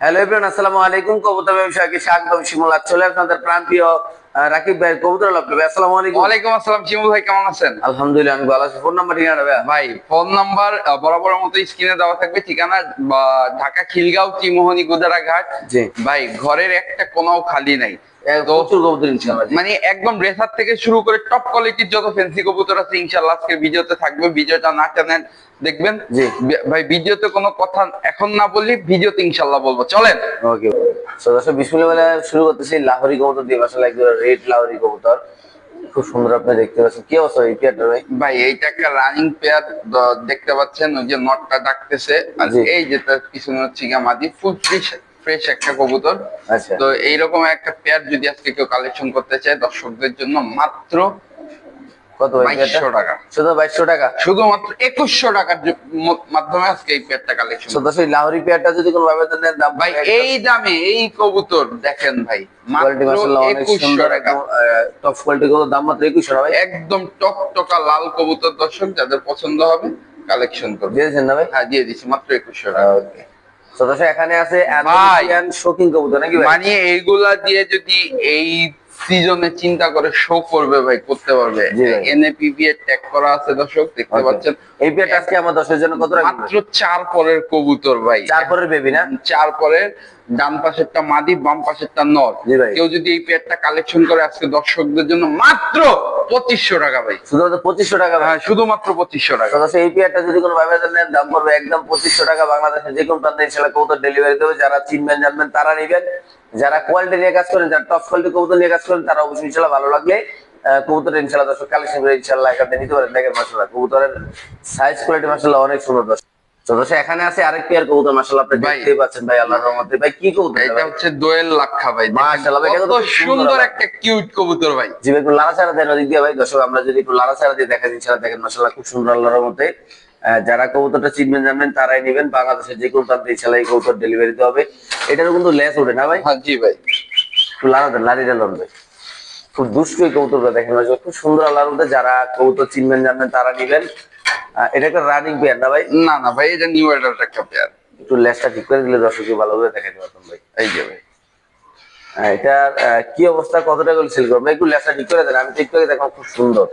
Hello everyone আসসালামু আলাইকুম। কবুতর ব্যবসায়ী স্বাগতম। শিমুল চলে আপনাদের প্রান্তীয় রাকিব ভাই কবুতর লাভ করবে আসসালামু আলাইকুম। ওয়ালাইকুম আসসালাম। শিমুল ভাই কেমন আছেন? আলহামদুলিল্লাহ আমি ভালো আছি। ফোন নাম্বার ঠিকানা ভাই ভাই ফোন নাম্বার বরাবর মতো স্ক্রিনে দেওয়া থাকবে। ঠিকানা বা ঢাকা খিলগাঁও চিমোহনি গুদারাঘাট। জি। ভাই ঘরের একটা কোনাও খালি নাই। মানে একদম রেসার থেকে শুরু করে টপ কোয়ালিটির যত ফ্যান্সি কবুতর আছে ইনশাল্লাহ আজকে ভিডিওতে থাকবে। ভিডিওটা না টানেন দেখবেন। ভাই ভিডিওতে কোনো কথা এখন না বললি ভিডিওতে ইনশাল্লাহ বলব। চলেন। ওকে। দর্শক বিসমিল্লাহ বলে শুরু করতেছি। লাহোরি কবুতর দিয়ে আসলে একদম রেড লাহোরি কবুতর। খুব সুন্দর আপনি দেখতে পাচ্ছেন। কি অবস্থা এই পেয়ারটা ভাই? ভাই এইটা একটা রানিং পেয়ার দেখতে পাচ্ছেন ওই যে নটটা ডাকতেছে। আর। এই যে তার পিছনে হচ্ছে গিয়ে মাদি ফুল ফ্রেশ ফ্রেশ একটা কবুতর। আচ্ছা। তো এইরকম একটা পেয়ার যদি আজকে কেউ কালেকশন করতে চায় দর্শকদের জন্য মাত্র কত ভাই বাইশশো টাকা। শুধু বাইশশো টাকা? শুধুমাত্র একুশশো টাকার মাধ্যমে আজকে এই পেয়ারটা কালেকশন যদি কোনো ভাবে দাম ভাই এই দামে এই কবুতর দেখেন ভাই একুশশো টপ কোয়ালিটি দাম মাত্র 2100 টাকা একদম টক টকা লাল কবুতর দর্শক যাদের পছন্দ হবে কালেকশন করবে দিয়েছেন না ভাই? হ্যাঁ দিয়ে দিচ্ছি মাত্র একুশশো টাকা। এখানে আছে শোকিং কবুতর নাকি মানে এইগুলা দিয়ে যদি এই সিজনে চিন্তা করে শো করবে ভাই করতে পারবে। এর ট্যাগ করা আছে দর্শক দেখতে পাচ্ছেন। পেয়ারটা আজকে আমার দশের জন্য কত মাত্র চার পরের কবুতর ভাই। চার পরের বেবি না? চার পরের ডান পাশেরটা মাদি বাম পাশেরটা নর। কেউ যদি এই পেয়ারটা কালেকশন করে আজকে দর্শকদের জন্য মাত্র পঁচিশশো টাকা ভাই। শুধুমাত্র পঁচিশশো টাকা ভাই? হ্যাঁ শুধুমাত্র পঁচিশশো টাকা। এই পেয়ারটা যদি কোনো ভাবে নেন দাম পড়বে একদম পঁচিশশো টাকা বাংলাদেশে যে কোনো প্রান্তে ইনশাল্লাহ কবুতর ডেলিভারি দেবে। যারা চিনবেন জানবেন তারা নেবেন। যারা কোয়ালিটি নিয়ে কাজ করেন যারা টপ কোয়ালিটি কবুতর নিয়ে কাজ করেন তারা অবশ্যই ইনশাল্লাহ ভালো লাগলে আহ, কবুতর ইনশাল্লাহ দর্শক কালেকশন করে ইনশাল্লাহ এখান নিতে পারেন। দেখেন মাসাল্লাহ কবুতরের সাইজ কোয়ালিটি মাসাল্লাহ অনেক সুন্দর দর্শক। তো এখানে আছে আরেক পেয়ার কবুতর মাসাল্লাহ আপনি ভাই। পাচ্ছেন ভাই আল্লাহর রহমতে। ভাই কি কবুতর এটা হচ্ছে দোয়েল লাক্ষা ভাই মাশাআল্লাহ ভাই, কত সুন্দর সুন্দর একটা কিউট কবুতর ভাই। জি ভাই একটু লাড়াচাড়া দেন ওদিক দিয়ে ভাই। দর্শক আমরা যদি একটু লাড়াচাড়া দিয়ে দেখা দিচ্ছি দেখেন মাসাল্লাহ খুব সুন্দর আল্লাহর মতে যারা কবুতরটা চিনবেন জানবেন তারাই নেবেন। বাংলাদেশের যে কোনো প্রান্তে ইনশাল্লাহ এই কবুতর ডেলিভারি দিতে হবে। এটারও কিন্তু লেস ওঠে না ভাই? হ্যাঁ জি ভাই। একটু লাড়া দেন লাড়িটা লড়বে খুব দুষ্টু কবুতরটা দেখেন খুব সুন্দর আল্লাহর মধ্যে যারা কবুতর চিনবেন জানবেন তারা নেবেন। এটা একটা রানিং পেয়ার না ভাই? না না ভাই এটা নিউ অ্যাডাল্ট একটা পেয়ার একটু লেসটা ঠিক করে দিলে দর্শককে ভালোভাবে দেখাতে পারতাম ভাই। এই যে ভাই। এটার কি অবস্থা? কত টাকা সেল করবে? একটু লেসটা ঠিক করে দেন আমি ঠিক করে দেখলাম খুব সুন্দর।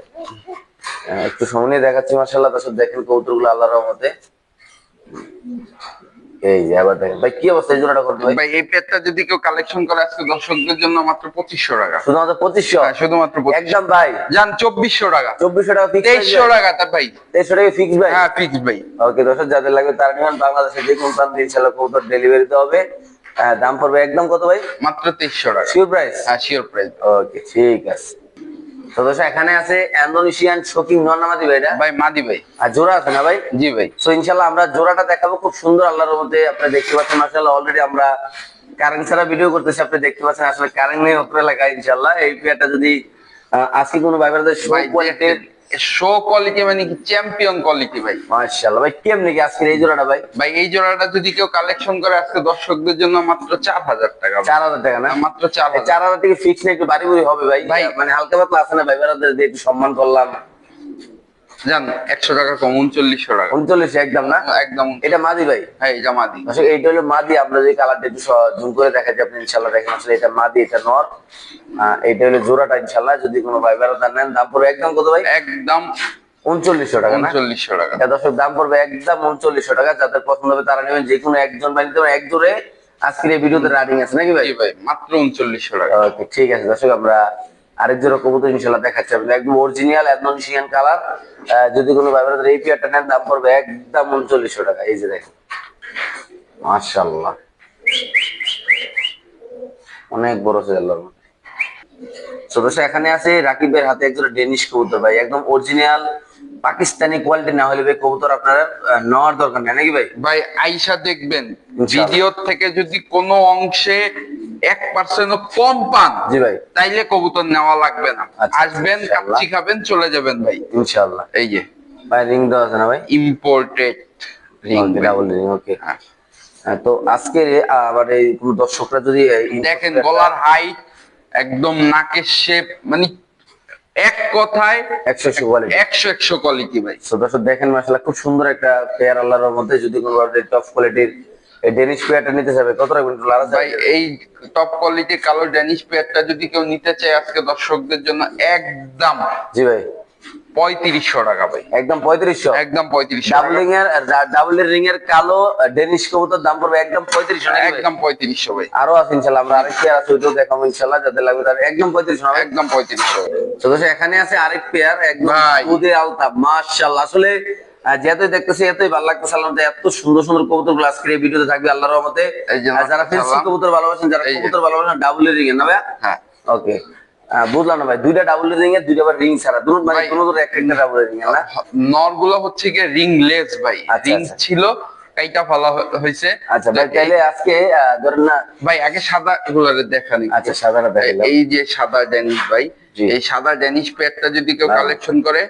একটু সময় দেখাচ্ছি মার্শাল্লাহ দর্শক দেখেন কৌতুকগুলো আল্লাহর রহমতে। এই যে আবার দেখেন। ভাই কি অবস্থা এই জোড়াটা করতে ভাই? ভাই এই পেয়ারটা যদি কেউ কালেকশন করে আজকে দর্শকদের জন্য মাত্র পঁচিশশো টাকা। শুধুমাত্র হ্যাঁ, শুধুমাত্র একদম ভাই। যান চব্বিশশো টাকা। ফিক্স ভাই। টাকা ফিক্স ভাই। হ্যাঁ ফিক্স ভাই। ওকে দর্শক যাদের লাগবে তারা নিবেন বাংলাদেশের যে কোন প্রান্তে ডেলিভারি হবে। আহ, দাম পড়বে একদম কত ভাই? মাত্র তেইশশো টাকা। শিওর প্রাইস হ্যাঁ শিওর প্রাইস ওকে ঠিক আছে। তো দর্শক এখানে আছে ইন্দোনেশিয়ান শোকিং নর্নামাদি ভাই এটা? ভাই মাদি ভাই। আর জোড়া আছে না ভাই? জি ভাই। তো ইনশাল্লাহ আমরা জোড়াটা দেখাবো খুব সুন্দর আল্লাহর মধ্যে আপনি দেখতে পাচ্ছেন। মাসাল্লাহ অলরেডি আমরা কারেন্ট ছাড়া ভিডিও করতেছি আপনি দেখতে পাচ্ছেন। আসলে কারেন্ট নেই অত এলাকায় ইনশাল্লাহ এই পেয়ারটা যদি আজকে কোনো ভাইবার শো কোয়ালিটির শো কোয়ালিটি মানে কি চ্যাম্পিয়ন কোয়ালিটি ভাই। মাশাআল্লাহ। ভাই কেমনে কি আজকে এই জোড়াটা ভাই? ভাই এই জোড়াটা যদি কেউ কালেকশন করে আজকে দর্শকদের জন্য মাত্র চার হাজার টাকা। ভাই। চার হাজার টাকা না? মাত্র চার এই হাজার চার হাজার থেকে ফিক্স না একটু বাড়ি বুড়ি হবে ভাই। ভাই। মানে হালকা পাতলা আছে না ভাই? বেড়াদের একটু সম্মান করলাম। জান একশো টাকা কম উনচল্লিশশো টাকা। একদম না? একদম। এটা মাদি ভাই? হ্যাঁ এটা মাদি। আসলে এইটা হলো মাদি। আমরা যদি কালারটা একটু জুম করে দেখাচ্ছি আপনি ইনশাল্লাহ দেখেন। আসলে এটা মাদি এটা নর। আহ, হলো জোড়াটা ইনশাল্লাহ যদি কোনো ভাই বেড়াদার নেন দাম পড়বে একদম কত ভাই? একদম উনচল্লিশশো টাকা না? উনচল্লিশশো টাকা। দর্শক দাম পড়বে একদম উনচল্লিশশো টাকা। যাদের পছন্দ হবে তারা নেবেন যে কোনো একজন ভাই নিতে এক জোড়ে আজকের এই ভিডিওতে রানিং আছে নাকি ভাই? ভাই মাত্র উনচল্লিশশো টাকা। ওকে ঠিক আছে। দর্শক আমরা আরেক কবুতর ইনশাল্লাহ দেখাচ্ছে একদম অরিজিনাল অ্যাডনশিয়ান কালার যদি কোনো ব্যাপারে এই নেন, দাম পড়বে একদম উনচল্লিশশো টাকা। এই যে দেখেন। মার্শাল্লাহ অনেক বড় সেলার সদস্য এখানে আছে, রাকিবের হাতে একজন ডেনিশ কবুতর, ভাই। একদম অরিজিনাল পাকিস্তানি কোয়ালিটি না হলে ভাই কবুতর আপনার নেওয়ার দরকার নেই নাকি ভাই? ভাই আইসা দেখবেন ভিডিও থেকে যদি কোনো অংশে এক পার্সেন্ট কম পান জি ভাই। তাইলে কবুতর নেওয়া লাগবে না। আচ্ছা, আসবেন ইনশাআল্লাহ। কাপচি খাবেন চলে যাবেন ভাই। ইনশাআল্লাহ। এই যে। ভাই রিং দেওয়া আছে না ভাই? Imported ring double ring okay হ্যাঁ। তো আজকে আবার এই দর্শকরা যদি দেখেন গলার হাইট একদম নাকের শেপ মানে এক কথায় একশো একশো কোয়ালিটি একশো একশো কোয়ালিটি ভাই। তো দর্শক দেখেন মাসাল্লাহ খুব সুন্দর একটা পেয়ার আল্লাহর মধ্যে যদি কোনো টপ কোয়ালিটির ডেনিশ পেয়ারটা নিতে যাবে কত রাখবেন ভাই এই টপ কোয়ালিটির কালো ডেনিশ পেয়ারটা যদি কেউ নিতে চায় আজকে দর্শকদের জন্য একদম জি ভাই। পঁয়ত্রিশশো টাকা ভাই। একদম পঁয়ত্রিশশো? একদম পঁয়ত্রিশশো ডাবলিং এর ডাবল রিং এর কালো ডেনিশ কবুতর দাম পড়বে একদম পঁয়ত্রিশশো ভাই। একদম পঁয়ত্রিশশো ভাই। আরও আছে ইনশাল্লাহ আমরা আরেক পেয়ার আছে ওইটাও দেখাবো ইনশাল্লাহ যাদের লাগবে তার একদম পঁয়ত্রিশ একদম পঁয়ত্রিশশো তো এখানে আছে আরেক পেয়ার একদম দুধে আলতা আসলে যেহেতু দেখতেছি এতই ভালো লাগতেছে আল্লাহ এত সুন্দর সুন্দর কবুতরগুলো আজকের এই ভিডিওতে থাকবে আল্লাহর রহমতে। যারা ফেন্সি কবুতর ভালোবাসেন যারা। কবুতর ভালোবাসেন ডাবল রিং এর না ভাই হ্যাঁ। ওকে বুঝলাম না ভাই দুইটা ডাবল রিং এর দুইটা আবার রিং ছাড়া। দুটো মানে কোনো দুটো একটা একটা ডাবল রিং না? নরগুলো হচ্ছে ভাই। রিং। ছিল কাইটা ফলা হয়েছে আচ্ছা ভাই তাহলে আজকে ধরেন না ভাই আগে সাদা গুলারে দেখান আচ্ছা সাদাটা এই যে সাদা ড্যানিশ ভাই এই সাদা ড্যানিশ যদি কেউ কালেকশন করে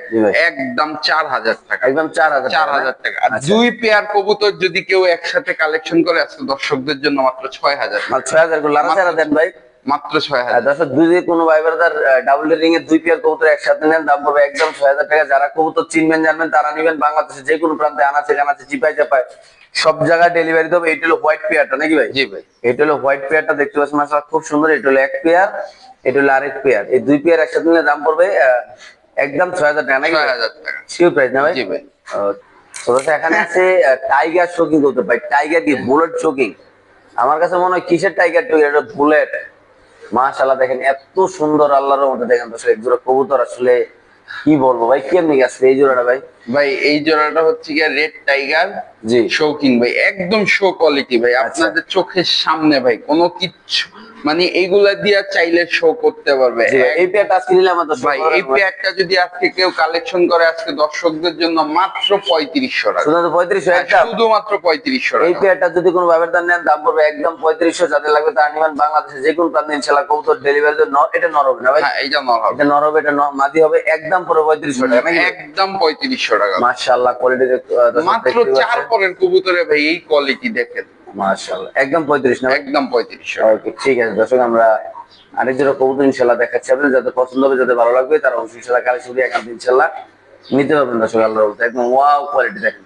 একদম চার হাজার টাকা। একদম চার হাজার চার হাজার টাকা। আর আচ্ছা। দুই পেয়ার কবুতর যদি কেউ একসাথে কালেকশন করে আজকে দর্শকদের জন্য মাত্র ছয় হাজার। ছয় হাজার দেন ভাই? মাত্র ছয় হাজার। দর্শক দুই যদি কোনো ভাই ব্রাদার ডাবল রিং এর দুই পেয়ার কবুতর একসাথে নেন দাম পড়বে একদম ছয় হাজার টাকা। যারা কবুতর চিনবেন জানবেন তারা নেবেন বাংলাদেশে যে কোনো প্রান্তে আনাচে কানাচে চিপাই চাপায় সব জায়গায় ডেলিভারি দেবে। এইটা হলো হোয়াইট পেয়ারটা নাকি ভাই? জি ভাই। এটা হলো হোয়াইট পেয়ারটা দেখতে পাচ্ছেন মাসা খুব সুন্দর। এটা হলো এক পেয়ার এটা হলো আরেক পেয়ার এই দুই পেয়ার একসাথে নিলে দাম পড়বে একদম ছয় হাজার টাকা নাকি ছয় হাজার টাকা। শিওর প্রাইস না ভাই? জি ভাই। এখানে আছে টাইগার শোকিং করতে ভাই টাইগার কি বুলেট শোকিং আমার কাছে মনে হয় কিসের টাইগার টু এটা বুলেট মাশাআল্লাহ দেখেন, এত সুন্দর আল্লাহর মধ্যে দেখেন তো এক জোড়া কবুতর আসলে কি বলব ভাই, কেমনি গেছে এই জোড়াটা ভাই? ভাই এই জোড়াটা হচ্ছে গিয়ে রেড টাইগার জি। শৌকিং ভাই একদম শো কোয়ালিটি ভাই। আচ্ছা। আপনাদের চোখের সামনে ভাই কোনো কিচ্ছু মানে এইগুলা দিয়া চাইলে শো করতে পারবে। এই পেয়ারটা আজকে নিলে আমার দর্শক ভাই এই পেয়ারটা যদি আজকে কেউ কালেকশন করে আজকে দর্শকদের জন্য মাত্র পঁয়ত্রিশশো টাকা। শুধু পঁয়ত্রিশশো হ্যাঁ, একটা? শুধুমাত্র পঁয়ত্রিশশো এই টাকা। পেয়ারটা যদি কোনো ব্যবহার দাম নেন দাম পড়বে একদম পঁয়ত্রিশশো। যাদের লাগবে তারা নিবেন বাংলাদেশে যে কোনো প্রান্তে ইনশাল্লাহ কবুতর ডেলিভারি এটা নর হবে না ভাই? হ্যাঁ এইটা নর হবে এটা নর হবে এটা মাদি হবে একদম পুরো পঁয়ত্রিশশো টাকা একদম পঁয়ত্রিশশো টাকা। মাশাআল্লাহ কোয়ালিটি মাত্র চার পরের কবুতরে ভাই এই কোয়ালিটি দেখেন। মাশাআল্লাহ একদম পঁয়ত্রিশ না একদম পঁয়ত্রিশশো ওকে ঠিক আছে দর্শক আমরা আরেক জোড়া কবুতর ইনশাল্লাহ দেখাচ্ছি আপনাদের। যাদের পছন্দ হবে যাদের ভালো লাগবে তারা অবশ্যই ইনশাল্লাহ কালে শুধু থেকে ইনশাল্লাহ নিতে পারবেন দর্শক আল্লাহ একদম ওয়াও কোয়ালিটি দেখেন।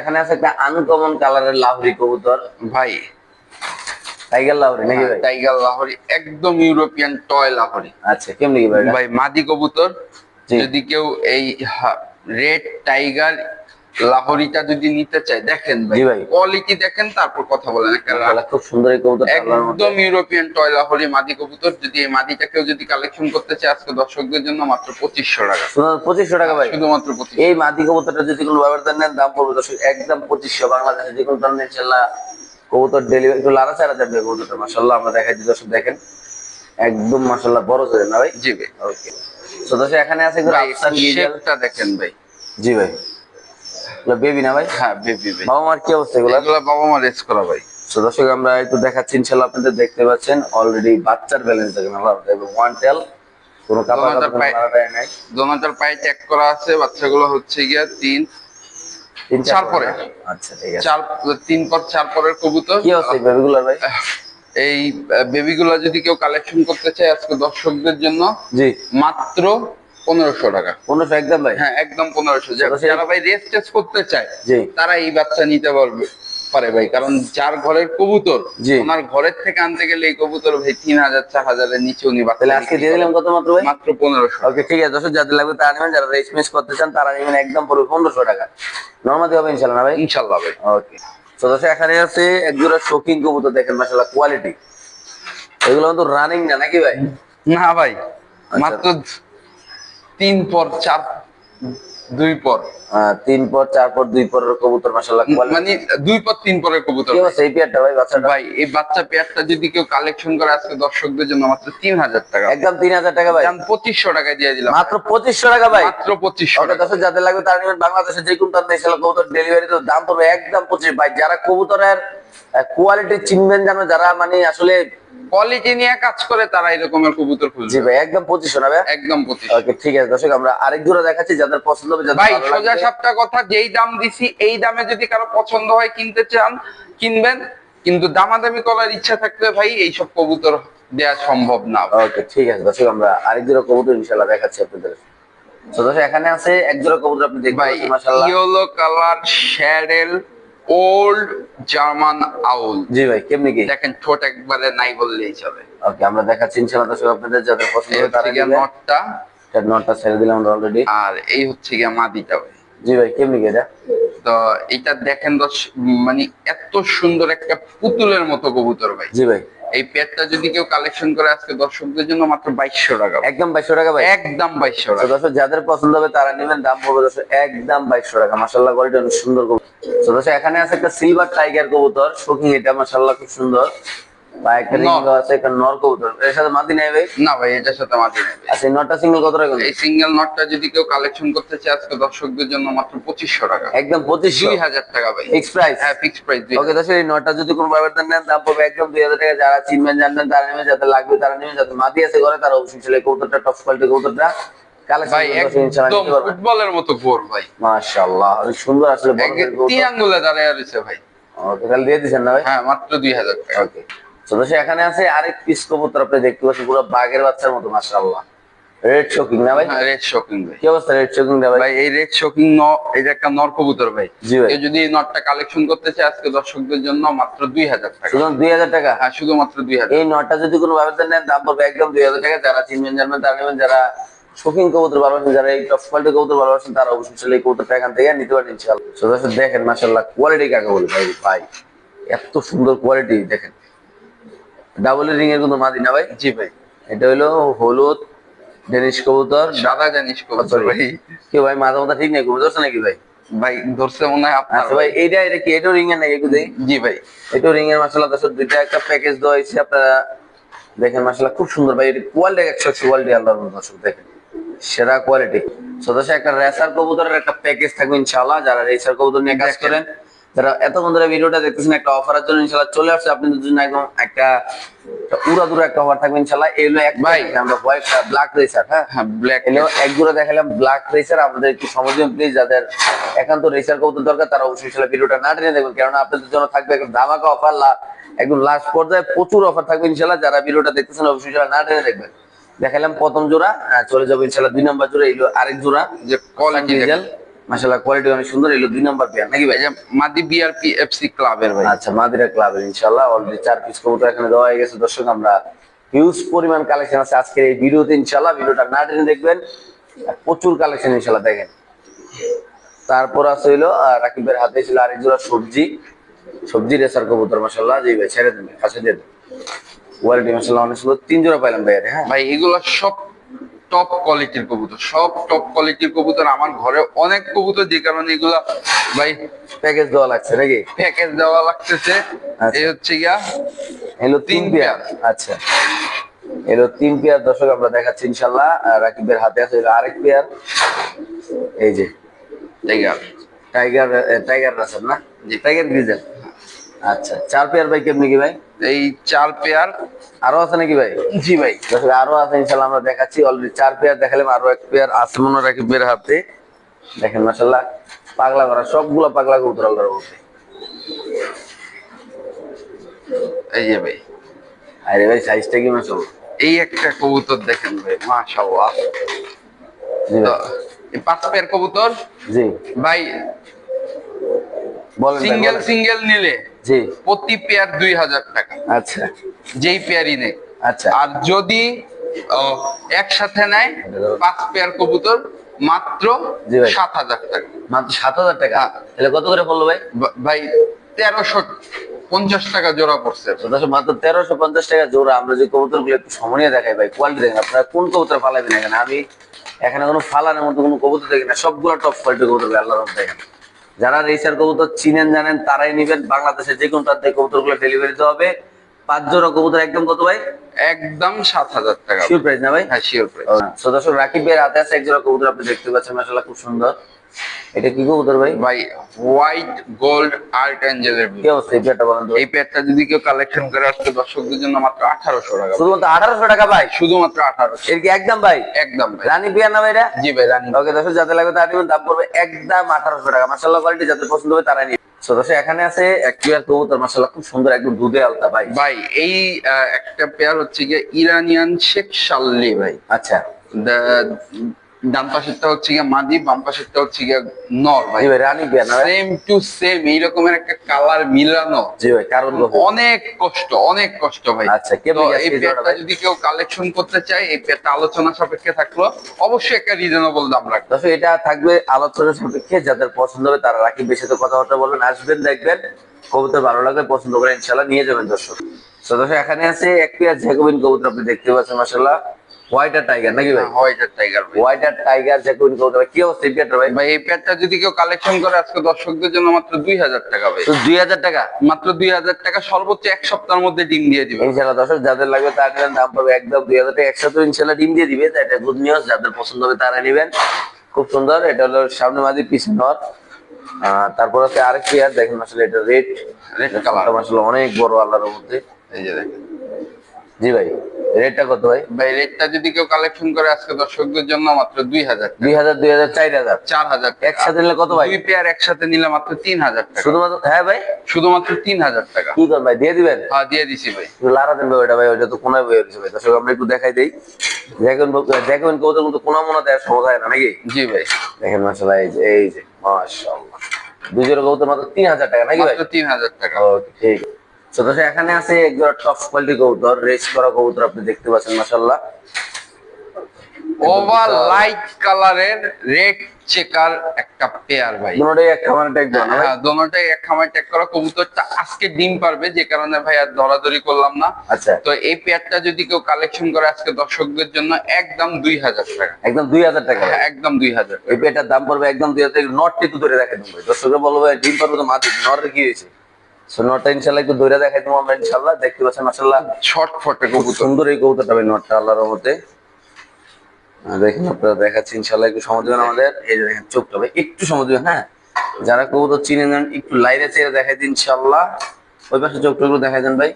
এখানে আছে একটা আনকমন কালারের লাভরি কবুতর। ভাই টাইগার লাভরি নাকি ভাই? টাইগার লাহরি একদম ইউরোপিয়ান টয় লাহরি। আচ্ছা কেমনি ভাই ভাই মাদি কবুতর যদি কেউ এই রেড টাইগার লাহরিটা যদি নিতে চায় দেখেন ভাই কোয়ালিটি দেখেন তারপর কথা বলেন খুব সুন্দর একদম ইউরোপিয়ান টয় লাহরি মাদি কবুতর যদি এই মাদিটা কেউ যদি কালেকশন করতে চায় আজকে দর্শকদের জন্য মাত্র পঁচিশশো টাকা। পঁচিশশো টাকা ভাই? শুধুমাত্র পঁচিশ এই মাদি কবুতরটা যদি কোনো ব্যবহার নেন দাম পড়বে দর্শক একদম পঁচিশশো বাংলাদেশে যে কোনো ধরনের কবুতর ডেলিভারি একটু লাড়া চাড়া যাবে কবুতরটা মাসাল্লাহ আমরা দেখাই দিই দর্শক দেখেন। একদম মাসাল্লাহ বড় করে না ভাই? জি ভাই। ওকে তো দর্শক এখানে আছে শেপটা দেখেন ভাই। জি ভাই। বেবি না ভাই? হ্যাঁ বেবি ভাই বাবা মার কি অবস্থা এগুলো? এগুলো বাবা মা রেস করা ভাই। তো দর্শক আমরা একটু দেখাচ্ছি ইনশাল্লাহ আপনাদের দেখতে পাচ্ছেন অলরেডি বাচ্চার ব্যালেন্স দেখেন আল্লাহ ওয়ান টেল কোনো কাপড় নাই। দোনোটার পায়ে ট্যাগ করা আছে বাচ্চাগুলো হচ্ছে গিয়া তিন চার পরে। আচ্ছা ঠিক আছে। চার তিন পর চার পরের কবুতর। কি অবস্থা এই বেবিগুলোর ভাই? এই বেবিগুলো যদি কেউ কালেকশন করতে চায় আজকে দর্শকদের জন্য জি। মাত্র পনেরোশো টাকা। পনেরোশো একদম ভাই? হ্যাঁ একদম পনেরোশো। যারা ভাই রেস্ট টেস্ট করতে চায় তারা এই বাচ্চা নিতে পারবে। পারে ভাই কারণ যার ঘরের কবুতর। ওনার ঘরের থেকে আনতে গেলে এই কবুতর ভাই তিন হাজার চার হাজারের নিচে উনি বাচ্চা তাহলে আজকে দিয়ে দিলাম কত মাত্র ভাই? মাত্র পনেরোশো। ওকে ঠিক আছে দর্শক যাদের লাগবে তারা নেবেন যারা রেস মিস করতে চান তারা নেবেন একদম পড়বে পনেরোশো টাকা। নর্মাদি হবে ইনশাল্লাহ ভাই? ইনশাল্লাহ ভাই। ওকে। তো দর্শক এখানে আছে এক জোড়া শৌখিন কবুতর দেখেন মাসাল্লাহ কোয়ালিটি এগুলো কিন্তু রানিং না নাকি ভাই? না ভাই আচ্ছা। মাত্র তিন পর চার দুই পর। তিন পর চার পর দুই পরের কবুতর মানে দুই পর তিন পরের কবুতর। কি এই পেয়ারটা ভাই বাচ্চাটা? ভাই এই বাচ্চা পেয়ারটা যদি কেউ কালেকশন করে আজকে দর্শকদের জন্য মাত্র তিন হাজার টাকা। একদম তিন হাজার টাকা ভাই। দাম পঁচিশশো টাকায় দিয়ে দিলাম। মাত্র পঁচিশশো টাকা ভাই। মাত্র টাকা। দর্শক যাদের লাগবে তারা নেবেন বাংলাদেশে যে কোনো তার দেশে কবুতর ডেলিভারি তো দাম পড়বে একদম পঁচিশ। ভাই যারা কবুতরের কোয়ালিটি চিনবেন জানো যারা মানে আসলে কোয়ালিটি নিয়ে কাজ করে তারা এরকমের কবুতর জি ভাই একদম পঁচিশশো না ভাই একদম পঁচিশ ওকে ঠিক আছে দর্শক আমরা আরেক জোড়া দেখাচ্ছি যাদের পছন্দ হবে ভাই সোজা সাপটা কথা যেই দাম দিছি এই দামে যদি কারও পছন্দ হয় কিনতে চান কিনবেন। কিন্তু দামাদামি করার ইচ্ছা থাকলে ভাই এইসব কবুতর দেওয়া সম্ভব না। ওকে ঠিক আছে দর্শক আমরা আরেক জোড়া কবুতর ইনশাল্লাহ দেখাচ্ছি আপনাদের। তো দর্শক এখানে আছে এক জোড়া কবুতর আপনি পাচ্ছেন মাশাআল্লাহ। Yellow colour saddle old German owl জি ভাই কেমনি কি? দেখেন ঠোঁট একবারে নাই বললেই চলে। ওকে আমরা দেখাচ্ছি ইনশাআল্লাহ দর্শক আপনাদের যাদের পছন্দ হবে তারা গিয়া নটটা। এটা নটটা ছেড়ে দিলাম আমরা অলরেডি আর এই হচ্ছে গিয়া মাদিটা ভাই। জি ভাই কেমনি কি এটা? তো এটা দেখেন মানে এত সুন্দর একটা পুতুলের মতো কবুতর ভাই। জি ভাই। এই পেটটা যদি কেউ কালেকশন করে আজকে দর্শকদের জন্য মাত্র বাইশশো টাকা। একদম বাইশশো টাকা ভাই। একদম বাইশশো টাকা। দর্শক যাদের পছন্দ হবে তারা নেবেন দাম হবে দর্শক একদম বাইশশো টাকা। মাসাল্লাহ কোয়ালিটি অনেক সুন্দর কবুতর। দর্শক এখানে আছে একটা সিলভার টাইগার কবুতর শোকিং এটা মাসাল্লাহ খুব সুন্দর। বা একটা রিং আছে একটা নর কবুতর। এর সাথে মাটি নেই ভাই? না ভাই এটার সাথে মাটি নেবে আচ্ছা নটটা সিঙ্গেল কত টাকা এই সিঙ্গেল নটটা যদি কেউ কালেকশন করতে চায় আজকে দর্শকদের জন্য মাত্র পঁচিশশো টাকা। একদম পঁচিশশো? দুই হাজার টাকা ভাই। ফিক্স প্রাইস হ্যাঁ ফিক্স প্রাইস ওকে দর্শক এই নটটা যদি কোনো ভাবে নেন দাম পড়বে একদম দুই হাজার টাকা। যারা চিনবেন জানবেন তারা নেবেন যাদের লাগবে তারা নেবেন যাদের মাটি আছে ঘরে তারা অবশ্যই ছেলে কবুতরটা টপ কোয়ালিটি কবুতরটা ভাই একদম ফুটবলের মতো গোর ভাই। মাশাআল্লাহ সুন্দর আসলে তিন আঙ্গুলে দাঁড়িয়ে রয়েছে ভাই। ওকে তাহলে দিয়ে দিচ্ছেন না ভাই? হ্যাঁ মাত্র দুই হাজার টাকা। ওকে দর্শক এখানে আছে আরেক পিস কবুতর আপনি দেখতে পাচ্ছেন পুরো বাঘের বাচ্চার মতো মাশাআল্লাহ। রেড শোকিং না ভাই? রেড শকিং ভাই। কি অবস্থা রেড শোকিং না ভাই? ভাই এই রেড শকিং ন এটা একটা নর কবুতর ভাই জি ভাই। যদি এই নটটা কালেকশন করতে চায় আজকে দর্শকদের জন্য মাত্র টাকা। শুধু টাকা? হ্যাঁ শুধুমাত্র এই নটটা যদি কোনো ভাবে নেন দাম পড়বে একদম দুই হাজার টাকা। যারা চিনবেন জানবেন তারা নেবেন যারা শৌখিন কবুতর ভালোবাসেন যারা এই টপ কোয়ালিটি কবুতর ভালোবাসেন তারা অবশ্যই এই কবুতরটা এখান থেকে নিতে পারেন ইনশাআল্লাহ। দেখেন মাশাআল্লাহ কোয়ালিটি কাকে বলে ভাই ভাই এত সুন্দর কোয়ালিটি দেখেন। ডাবল রিং এর কোনো মাদি না ভাই? জি ভাই। এটা হলো হলুদ ডেনিশ কবুতর সাদা জানিস কবুতর ভাই। কি ভাই মাথা মাথা ঠিক নেই? কবুতর নাকি ভাই? ভাই ধরছে মনে হয় আপনার। আচ্ছা ভাই এইটা এটা কি এটাও রিং এর নাকি একটু দেখি জি ভাই। এটাও রিং এর মাসাল্লাহ দর্শক দুইটা একটা প্যাকেজ দেওয়া হয়েছে আপনারা দেখেন মাসাল্লাহ খুব সুন্দর ভাই। এটা কোয়ালিটি একশো কোয়ালিটি আল্লাহর দর্শক দেখেন। সেরা কোয়ালিটি সদস্য একটা রেসার কবুতরের একটা প্যাকেজ থাকবে ইনশাআল্লাহ যারা রেসার কবুতর নিয়ে কাজ করেন। যারা এত বন্ধুরা ভিডিওটা দেখতেছেন একটা অফারের জন্য ইনশাআল্লাহ চলে আসছে। আপনাদের জন্য একদম একটা দুরা একটা অফার থাকবে ইনশাআল্লাহ। এগুলো এক ভাই। আমরা হোয়াইট ব্ল্যাক রেসার হ্যাঁ? হ্যাঁ ব্ল্যাক এক দেখালাম ব্ল্যাক রেসার আপনাদের একটু প্লিজ যাদের একান্ত রেসার দরকার তারা অবশ্যই ভিডিওটা না টেনে দেখবেন। কেননা আপনাদের জন্য থাকবে একদম ধামাকা অফার একদম লাস্ট পর্যায়ে প্রচুর অফার থাকবে ইনশাল্লাহ যারা ভিডিওটা দেখতেছেন অবশ্যই না টেনে দেখবেন। দেখালাম প্রথম জোড়া চলে যাব ইনশাল্লাহ দুই নাম্বার জোড়া এলো আরেক জোড়া যে কোয়ালিটি ডিজেল মাশাল্লাহ কোয়ালিটি অনেক সুন্দর এলো দুই নাম্বার পেয়ার নাকি ভাই? মাদি বিআরপি এফসি ক্লাবের ভাই। আচ্ছা মাদিরা ক্লাবের ইনশাল্লাহ অলরেডি চার পিস কবুতর এখানে দেওয়া হয়ে গেছে। দর্শক আমরা হিউজ পরিমাণ কালেকশন আছে আজকের এই ভিডিওতে ইনশাল্লাহ ভিডিওটা না টেনে দেখবেন প্রচুর কালেকশন ইনশাল্লাহ দেখেন। তারপর আছে হইল রাকিবের হাতে ছিল আরেক জোড়া সবজি। সবজি রেসার কবুতর মাসাল্লাহ জি ভাই ছেড়ে দেন কাছে দিয়ে দেন। কোয়ালিটি মাসাল্লাহ অনেক সুন্দর। তিন জোড়া পাইলাম ভাই হ্যাঁ। ভাই এগুলো সব টপ কোয়ালিটির কবুতর সব টপ কোয়ালিটির কবুতর আমার ঘরে অনেক কবুতর যে কারণে এগুলা ভাই প্যাকেজ দেওয়া লাগছে নাকি? প্যাকেজ দেওয়া লাগতেছে। আচ্ছা। এই হচ্ছে গিয়া এলো তিন পেয়ার। আচ্ছা। এলো তিন পেয়ার দর্শক আমরা দেখাচ্ছি ইনশাল্লাহ। রাকিবের হাতে আছে আরেক পেয়ার। এই যে। টাইগার টাইগার টাইগার রাসার না? জি। টাইগার গ্রিজেল আচ্ছা চার পেয়ার ভাই কেমনি কি ভাই? এই চার পেয়ার আরও আছে নাকি ভাই? জি ভাই। আরও আছে ইনশাল্লাহ আমরা দেখাচ্ছি। অলরেডি চার পেয়ার দেখালাম আরও এক পেয়ার আছে মনে হয় রাকিবের হাতে। দেখেন মাসাল্লাহ পাগলা করা সবগুলো পাগলা কবুতর আল্লাহর মধ্যে এই যে ভাই। আরে ভাই সাইজটা কি মাসাল্লাহ এই একটা কবুতর দেখেন ভাই মাশাআল্লাহ। পাঁচ পেয়ার কবুতর। জি। ভাই সিঙ্গেল সিঙ্গেল নিলে। জি। প্রতি পেয়ার দুই হাজার টাকা। আচ্ছা। যেই পেয়ারই নেই। আচ্ছা। আর যদি একসাথে নেয় পাঁচ পেয়ার কবুতর মাত্র সাত হাজার টাকা। মাত্র সাত হাজার টাকা? হ্যাঁ। তাহলে কত করে পড়ল ভাই? ভাই তেরোশো পঞ্চাশ টাকা জোড়া পড়ছে। মাত্র তেরোশো পঞ্চাশ টাকা জোড়া। আমরা যে কবুতরগুলো একটু সময় দেখাই ভাই কোয়ালিটি দেখেন। আপনারা কোন কবুতর ফালাবেন এখানে? আমি এখানে কোনো ফালানোর মতো কোনো কবুতর দেখি না। সবগুলো টপ কোয়ালিটি কবুতর আল্লাহ দেখেন। যারা রেসার কবুতর চিনেন জানেন তারাই নিবেন। বাংলাদেশে যে কোনো প্রান্তে কবুতরগুলো ডেলিভারি দেওয়া হবে। পাঁচ জোড়া কবুতর একদম কত ভাই? একদম সাত হাজার টাকা। শিওর প্রাইস না ভাই? হ্যাঁ শিওর প্রাইস তো দর্শক রাকিব ভাইয়ের হাতে আছে এক জোড়া কবুতর আপনি দেখতে পাচ্ছেন মাসাল্লাহ খুব সুন্দর। এটা কি কবুতর ভাই? ভাই হোয়াইট গোল্ড আর্ট অ্যাঞ্জেলের কি অবস্থা? এই পেয়ারটা বলেন এই পেয়ারটা যদি কেউ কালেকশন করে আসতে দর্শকদের জন্য মাত্র আঠারোশো টাকা শুধুমাত্র আঠারোশো টাকা ভাই? শুধুমাত্র আঠারোশো। এর কি একদম ভাই? একদম ভাই। রানী পেয়ার না ভাই এটা? জি ভাই রানি ওকে দর্শক যাতে লাগবে তার দাম পড়বে একদম আঠারোশো টাকা। মাসাল্লাহ কোয়ালিটি যাদের পছন্দ হবে তারা দর্শক এখানে আছে এক পেয়ার কবুতর মাসাল্লাহ খুব সুন্দর একদম দুধে আলতা ভাই। ভাই এই একটা পেয়ার হচ্ছে গিয়ে ইরানিয়ান শেখ শাল্লি ভাই। আচ্ছা। ডান পাশেরটা হচ্ছে গিয়ে মাদি বাম পাশেরটা হচ্ছে গিয়ে নর ভাই। ভাই রানিং না সেম টু সেম এই রকমের একটা কালার মিলানো। জি ভাই কারণ অনেক কষ্ট অনেক কষ্ট ভাই। আচ্ছা, এই পেয়ারটা যদি কেউ কালেকশন করতে চায় এই পেয়ারটা আলোচনা সাপেক্ষে থাকল। অবশ্যই একটা রিজনেবল দাম রাখবে। এটা থাকবে আলোচনার সাপেক্ষে যাদের পছন্দ হবে তারা রাকিবের সাথে কথাবার্তা বলবেন আসবেন দেখবেন। কবুতর ভালো লাগলে পছন্দ করে ইনশাল্লাহ নিয়ে যাবেন দর্শক। তো দর্শক এখানে আছে এক পেয়ার জ্যাকোবিন কবুতর আপনি দেখতে পাচ্ছেন মাসাল্লাহ হোয়াইট আর টাইগার নাকি ভাই? হোয়াইট টাইগার ভাই। টাইগার জ্যাকোবিন কবুতর কি অবস্থা পেয়ারটা ভাই? ভাই এই পেয়ারটা যদি কেউ কালেকশন করে আজকে দর্শকদের জন্য মাত্র টাকা ভাই। তো টাকা? মাত্র দুই হাজার টাকা সর্বোচ্চ এক সপ্তাহের মধ্যে ডিম দিয়ে দিবে। ইনশাল্লাহ দর্শক যাদের লাগবে তাদের দাম একদম টাকা। একসাথে ডিম দিয়ে দিবে এটা গুড নিউজ যাদের পছন্দ হবে তারা নেবেন। খুব সুন্দর এটা হলো সামনে মাঝে পিছনে নর তারপর হচ্ছে আরেক পেয়ার দেখেন আসলে এটা রেড। আসলে অনেক বড় আল্লাহর মধ্যে এই যে দেখেন। জি ভাই রেটটা কত ভাই? ভাই রেটটা যদি কেউ কালেকশন করে আজকে দর্শকদের জন্য মাত্র দুই হাজার দুই হাজার দুই হাজার চার হাজার। চার হাজার। একসাথে নিলে কত ভাই? দুই পেয়ার একসাথে নিলে মাত্র তিন হাজার টাকা। শুধুমাত্র হ্যাঁ ভাই? শুধুমাত্র তিন হাজার টাকা। কি কর ভাই দিয়ে দিবেন? হ্যাঁ দিয়ে দিছি ভাই। লারা দেন ভাই ওটা ভাই ওটা তো কোনায় বই হয়েছে ভাই। দর্শক আমরা একটু দেখাই দিই। দেখেন দেখবেন কবুতর কিন্তু কোনা মোনা দেওয়ার সময় হয় না নাকি? জি ভাই। দেখেন মাসাল্লাহ এই যে এই যে মাশাআল্লাহ। দুজোড়া কবুতর মাত্র তিন হাজার টাকা নাকি ভাই? মাত্র তিন হাজার টাকা। ওকে ঠিক। তো এখানে আছে একজোড়া টপ কোয়ালিটি কবুতর রেস করা কবুতর আপনি দেখতে পাচ্ছেন ওভার লাইট কালারের রেড চেকার একটা পেয়ার ভাই। দুটোই এক খামারে ট্যাগ দেওয়া না হ্যাঁ এক খামার ট্যাগ করা কবুতরটা আজকে ডিম পারবে যে কারণে ভাই আর ধরাধরি করলাম না। আচ্ছা। তো এই পেয়ারটা যদি কেউ কালেকশন করে আজকে দর্শকদের জন্য একদম দুই হাজার টাকা। একদম দুই হাজার টাকা হ্যাঁ, একদম দুই হাজার। এই পেটার দাম পড়বে একদম দুই হাজার নটটা একটু ধরে দেখাই দেবো দর্শকরা বলব ভাই ডিম পারবে তো মাটি নটের কি হয়েছে? সো নটটা ইনশাল্লাহ একটু ধরে দেখাই দেবো আমরা ইনশাল্লাহ দেখতে পাচ্ছেন মাসাল্লাহ শর্ট ফটে কবুতর। সুন্দর এই কবুতরটা ভাই নটটা আল্লাহর রহমতে। আহ, দেখেন আপনারা দেখাচ্ছি ইনশাল্লাহ একটু সময় দেবেন আমাদের। এই যে দেখেন চোখটা ভাই একটু সময় দেবেন হ্যাঁ? যারা কবুতর চিনে নেন একটু লাইরে চেয়ে দেখাই দিন ইনশাল্লাহ ওই পাশে চোখটা দেখাই দেন ভাই।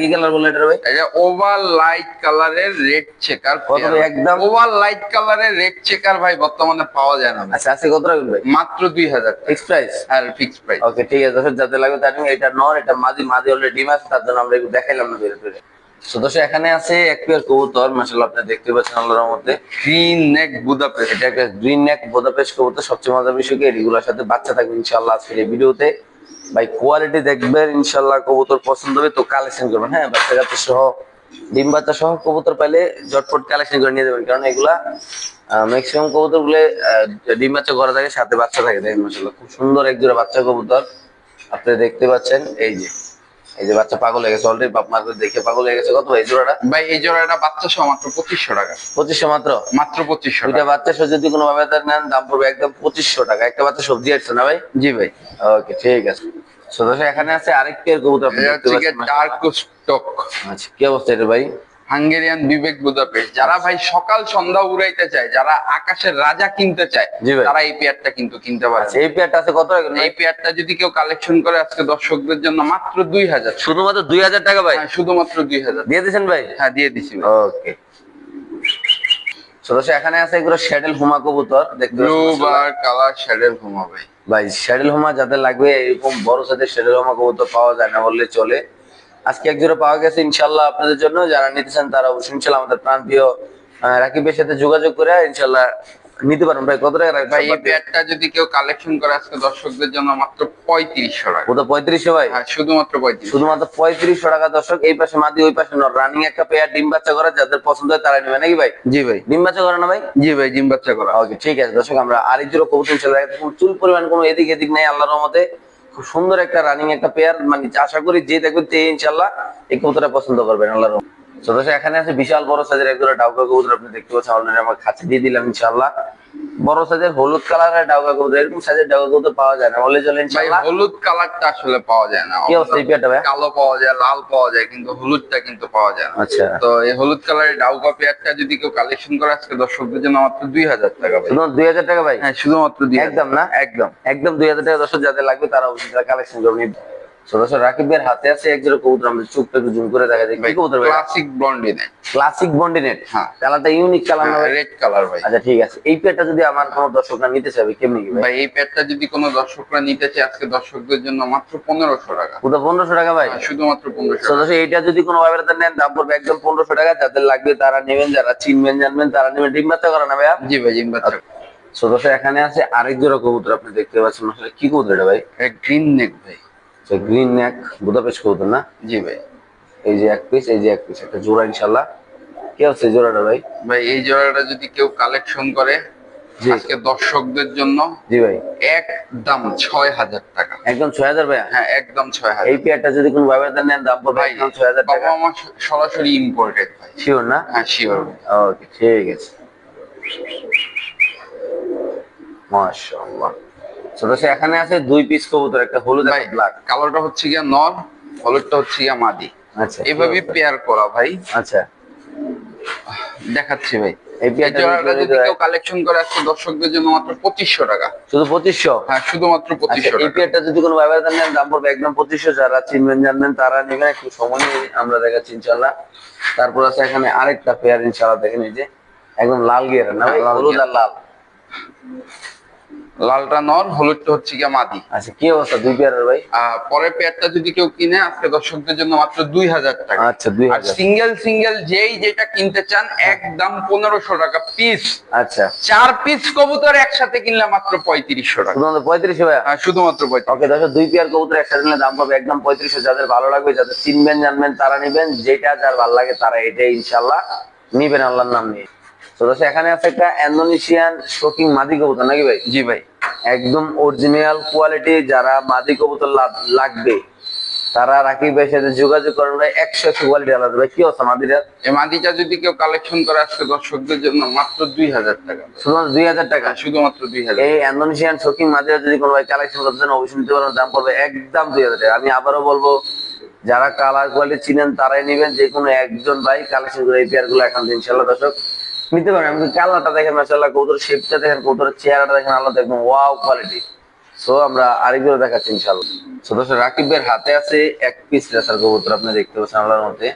কি কালার এটা ভাই? ওভার লাইট কালারের রেড চেকার কত একদম? ওভার লাইট কালারের রেড চেকার ভাই বর্তমানে পাওয়া যায় না আচ্ছা আছে কত রাখবেন ভাই? মাত্র দুই হাজার ফিক্স প্রাইস আর ফিক্স প্রাইস ওকে ঠিক আছে দর্শক যাতে লাগবে তার এটা নর এটা মাদি মাদি অলরেডি ডিম আছে তার জন্য আমরা একটু দেখাইলাম না বের করে। তো এখানে আছে এক পেয়ার কবুতর মাশাআল্লাহ আপনি দেখতে পাচ্ছেন আল্লাহর মধ্যে গ্রিন নেক বুদাপেস্ট এটা একটা গ্রিন নেক বোদাপেস্ট কবুতর সবচেয়ে মজার বিষয় কি? এগুলোর সাথে বাচ্চা থাকবে ইনশাআল্লাহ আজকের এই ভিডিওতে। ভাই কোয়ালিটি দেখবেন, ইনশাল্লাহ কবুতর পছন্দ হবে, তো কালেকশন করবেন। হ্যাঁ বাচ্চা কাচ্চা সহ, ডিম বাচ্চা সহ কবুতর পাইলে জটপট কালেকশন করে নিয়ে যাবেন। কারণ এগুলা ম্যাক্সিমাম কবুতরগুলো ডিম বাচ্চা ঘরে থাকে, সাথে বাচ্চা থাকে, দেখেন মাসাল্লাহ খুব সুন্দর এক জোড়া বাচ্চা কবুতর, আপনি দেখতে পাচ্ছেন, এই যে। এই যে বাচ্চা পাগল হয়ে গেছে অলরেডি বাপ মার দেখে পাগল হয়ে গেছে। কত এই জোড়াটা? ভাই এই জোড়াটা বাচ্চা সহ মাত্র পঁচিশশো টাকা। পঁচিশশো মাত্র? মাত্র পঁচিশশো দুইটা বাচ্চা সহ যদি কোনো ভাবে নেন দাম পড়বে একদম পঁচিশশো টাকা। একটা বাচ্চা সবজি আসছে না ভাই? জি ভাই। ওকে ঠিক আছে। এখানে আছে আরেকটি এর কবুতর ডার্ক স্টক আচ্ছা কি অবস্থা এটা ভাই? হাঙ্গেরিয়ান বিবেক বুদাপেস্ট যারা ভাই সকাল সন্ধ্যা উড়াইতে চায় যারা আকাশের রাজা কিনতে চায় তারা এই পেয়ারটা কিন্তু কিনতে পারে। আচ্ছা এই পেয়ারটা আছে কত এই পেয়ারটা যদি কেউ কালেকশন করে আজকে দর্শকদের জন্য মাত্র দুই হাজার শুধুমাত্র দুই হাজার টাকা ভাই? হ্যাঁ, শুধুমাত্র দুই হাজার। দিয়ে দিয়েছেন ভাই? হ্যাঁ দিয়ে দিছি ওকে। এখানে আছে এগুলো শ্যাডেল হুমা কবুতর দেখতে ব্লু কালার শেডের ঘুমা ভাই। ভাই শ্যাডেল হুমা যাদের লাগবে এরকম বড় সাথে শ্যাডেল হুমা কবুতর পাওয়া যায় না বললে চলে। আজকে এক জোড়া পাওয়া গেছে ইনশাল্লাহ আপনাদের জন্য। যারা নিতে চান তারা অবশ্যই ইনশাল্লাহ আমাদের প্রান্তীয় রাকিবের সাথে যোগাযোগ করে ইনশাল্লাহ নিতে পারেন ভাই কত টাকা ভাই এই পেয়ারটা যদি কেউ কালেকশন করে আজকে দর্শকদের জন্য মাত্র পঁয়ত্রিশশো টাকা। ওটা পঁয়ত্রিশশো ভাই? হ্যাঁ শুধুমাত্র পঁয়ত্রিশ। শুধুমাত্র পঁয়ত্রিশশো টাকা দর্শক এই পাশে মাদি ওই পাশে রানিং একটা পেয়ার ডিম বাচ্চা করে যাদের পছন্দ হয় তারা নেবে নাকি ভাই? জি ভাই। ডিম বাচ্চা করে না ভাই? জি ভাই জিম বাচ্চা করা। ওকে ঠিক আছে দর্শক আমরা আরেক জোড়া কবুতর দেখাচ্ছি। চুল পরিমাণ কোনো এদিক এদিক নেই আল্লাহর রহমতে। খুব সুন্দর একটা রানিং একটা পেয়ার মানে আশা করি যে দেখবেন তে ইনশাল্লাহ এই কতটা পছন্দ করবেন আল্লাহ তো দর্শক এখানে আছে বিশাল বড় সাইজের এক জোড়া ডাউকা কবুতর আপনি দেখতে পাচ্ছেন অলরেডি আমার কাছে দিয়ে দিলাম বড় সাইজের হলুদ কালারের ডাউকা কবুতর এরকম সাইজের ডাউকা কবুতর পাওয়া যায় না বলে চলে ভাই হলুদ কালারটা আসলে পাওয়া যায় না কি অবস্থা এই পেয়ারটা ভাই? কালো পাওয়া যায় লাল পাওয়া যায় কিন্তু হলুদটা কিন্তু পাওয়া যায় না। আচ্ছা। তো এই হলুদ কালারের ডাউকা পেয়ারটা যদি কেউ কালেকশন করে আজকে দর্শকদের জন্য মাত্র দুই হাজার টাকা ভাই। শুধু দুই হাজার টাকা ভাই? হ্যাঁ শুধুমাত্র। একদম না? একদম। একদম। দুই হাজার টাকা দর্শক যাদের লাগবে তারা অবশ্যই কালেকশন করবেন সদস্য রাকিবের হাতে আছে এক জোড়া কবুতর আমরা চোখটা একটু জুম করে দেখা। যায় কি কবুতর ভাই? ক্লাসিক ব্লন্ডিনে ক্লাসিক বন্ডিনেট হ্যাঁ। কালারটা ইউনিক কালার না রেড কালার ভাই। আচ্ছা ঠিক আছে। এই পেয়ারটা যদি আমার কোনো দর্শকরা নিতে চাবে কেমনি কি ভাই? ভাই এই প্যাডটা যদি কোনো দর্শকরা নিতে চায় আজকে দর্শকদের জন্য মাত্র পনেরোশো টাকা। পুরো পনেরোশো টাকা ভাই? হ্যাঁ, শুধুমাত্র পনেরোশো টাকা। সদস্য এইটা যদি কোনো ভাবে নেন দাম পড়বে একদম পনেরোশো টাকা। যাদের লাগবে তারা নেবেন যারা চিনবেন জানবেন তারা নেবেন। ডিম বাচ্চা করে না ভাইয়া? জি ভাই জিম বাচ্চা সদস্য এখানে আছে আরেক জোড়া কবুতর আপনি দেখতে পাচ্ছেন। আসলে কি কবুতর এটা ভাই? গ্রিন নেক ভাই। গ্রিন নেক বুদাপেশ কবুতর না? জি ভাই। এই যে এক পিস এই যে এক পিস একটা জোড়া ইনশাল্লাহ কি এই জোড়াটা ভাই? ভাই এই জোড়াটা যদি কেউ কালেকশন করে। আজকে দর্শকদের জন্য জি ভাই। একদম ছয় হাজার টাকা। একদম ছয় হাজার ভাইয়া? হ্যাঁ একদম ছয় হাজার। এই পেয়ারটা যদি কোনো ভাবে নেন দাম পড়বে ভাই একদম ছয় হাজার বাবা টাকা আমার সরাসরি ইম্পোর্টেড ভাই। শিওর না? হ্যাঁ শিওর ওকে ঠিক আছে। মাশাআল্লাহ। সদস্য এখানে আছে দুই পিস কবুতর একটা হলুদ ভাই ব্ল্যাক কালোটা হচ্ছে গিয়া নর হলুদটা হচ্ছে গিয়া মাদি। আচ্ছা এইভাবে পেয়ার করা ভাই। আচ্ছা। দেখাচ্ছি ভাই। এই এই পেয়ারটা যদি কেউ কালেকশন করে আজকে দর্শকদের জন্য মাত্র টাকা। শুধু হ্যাঁ শুধুমাত্র আচ্ছা পঁচিশশো এই পেয়ারটা যদি কোনো নেন দাম পড়বে একদম যারা চিনবেন জানবেন তারা নেবেন একটু সময় আমরা দেখাচ্ছি তারপর আছে এখানে আরেকটা পেয়ার ইনশাল্লাহ দেখেন এই যে একদম লাল গিয়ার না? হ্যাঁ, হলুদ আর লাল। লালটা নর হলুদটা হচ্ছে গিয়া মাদি। আচ্ছা কি অবস্থা দুই পেয়ারের ভাই? পরের পেয়ারটা যদি কেউ কিনে আজকে দর্শকদের জন্য মাত্র দুই হাজার টাকা। আচ্ছা দুই হাজার। সিঙ্গেল সিঙ্গেল যেই যেটা কিনতে চান একদম পনেরোশো টাকা পিস আচ্ছা। চার পিস কবুতর একসাথে কিনলে মাত্র পঁয়ত্রিশশো টাকা। শুধুমাত্র পঁয়ত্রিশশো ভাইয়া? হ্যাঁ, শুধুমাত্র পঁয়ত্রিশ। ওকে দশ দুই পেয়ার কবুতর একসাথে কিনলে দাম পাবে একদম পঁয়ত্রিশশো। যাদের ভালো লাগবে যাদের চিনবেন জানবেন তারা নেবেন। যেটা যার ভালো লাগে তারা এটাই ইনশাল্লাহ নিবেন আল্লাহর নাম নিয়ে। তো দোষ এখানে আছে একটা ইন্দোনেশিয়ান শোকিং মাদি কবুতর নাকি ভাই? জি ভাই। একদম অরিজিনাল কোয়ালিটি যারা মাদি কবুতর লাগবে তারা সাথে যোগাযোগ করেন ভাই একশো একশো কোয়ালিটি আলাদা ভাই কি অবস্থা মাদিরা এই মাদিটা যদি কেউ কালেকশন করে আজকে দর্শকদের জন্য মাত্র দুই হাজার টাকা। শুধুমাত্র দুই হাজার টাকা? হ্যাঁ, শুধুমাত্র দুই হাজার। এই ইন্দোনেশিয়ান শোকিং মাদিরা যদি কোনো ভাই কালেকশন করতে চান অবশ্যই নিতে পারেন দাম পড়বে একদম দুই হাজার টাকা। আমি আবারও বলব যারা কালার কোয়ালিটি চিনেন তারাই নেবেন যে কোনো একজন ভাই কালেকশন করে এই গুলো এখন ইনশাল্লাহ দর্শক। নিতে পারেন আমি কালারটা দেখেন মাসাল্লাহ কৌতর শেপটা দেখেন কৌতরের চেহারাটা দেখেন আল্লাহ দেখবেন ওয়াও কোয়ালিটি সো আমরা আরেকগুলো দেখাচ্ছি ইনশাল্লাহ সো দর্শক রাকিবের হাতে আছে এক পিস রেসার কবুতর আপনি দেখতে পাচ্ছেন আল্লাহর মধ্যে।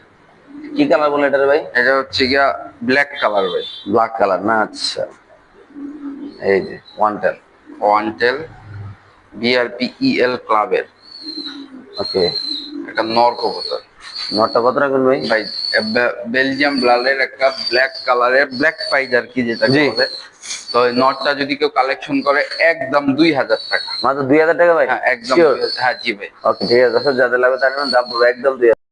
কি কালার বলে এটার ভাই? এটা হচ্ছে গিয়া ব্ল্যাক কালার ভাই। ব্ল্যাক কালার না আচ্ছা। এই যে ওয়ান টেল ওয়ান্টেল বিআরপি ইএল ক্লাবের ওকে একটা নর কবুতর। নটা কত রাখবেন ভাই? ভাই বেলজিয়াম ব্লালের একটা ব্ল্যাক কালারের ব্ল্যাক আর কি যেটা। বলে? তো নটটা যদি কেউ কালেকশন করে একদম দুই হাজার টাকা। মাত্র দুই হাজার টাকা ভাই? হ্যাঁ একদম হ্যাঁ জি ভাই। ওকে ঠিক আছে যাদের লাগবে তার দাম একদম দুই হাজার